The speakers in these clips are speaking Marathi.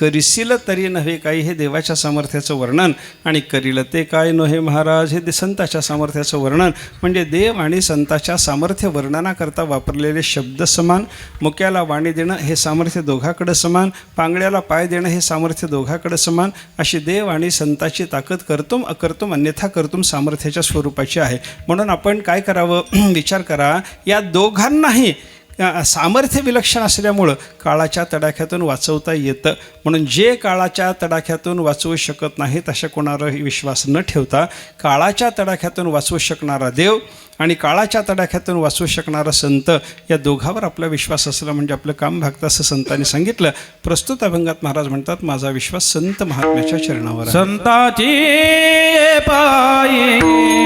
करिसील तरी नव्हे काही हे देवाच्या सामर्थ्याचं वर्णन. आणि करील ते काय नव्हे महाराज? हे संताच्या सामर्थ्याचं वर्णन. म्हणजे देव आणि संताच्या सामर्थ्य वर्णनाकरता वापरलेले शब्द समान मुक्याला वाणी देणं हे सामर्थ्य दोघाकडं समान पांगड्याला पाय देणं हे सामर्थ्य दोघाकडं समान. अशी देव आणि संताची ताकद करतुम अकर्तुम अन्यथा करतुम सामर्थ्याच्या स्वरूपाची आहे. म्हणून आपण काय करावं? विचार करा या दोघांनाही सामर्थ्य विलक्षण असल्यामुळं काळाच्या तडाख्यातून वाचवता येतं. म्हणून जे काळाच्या तडाख्यातून वाचवू शकत नाहीत अशा कोणावरही विश्वास न ठेवता काळाच्या तडाख्यातून वाचवू शकणारा देव आणि काळाच्या तडाख्यातून वाचवू शकणारा संत या दोघावर आपला विश्वास असला म्हणजे आपलं काम भागतं असं संतांनी सांगितलं. प्रस्तुत अभंगात महाराज म्हणतात माझा विश्वास संत महात्म्याच्या चरणावर संताची पायी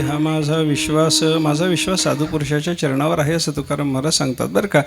हा माझा विश्वास माझा विश्वास साधू पुरुषाच्या चरणावर आहे असं तुकाराम महाराज सांगतात बरं का.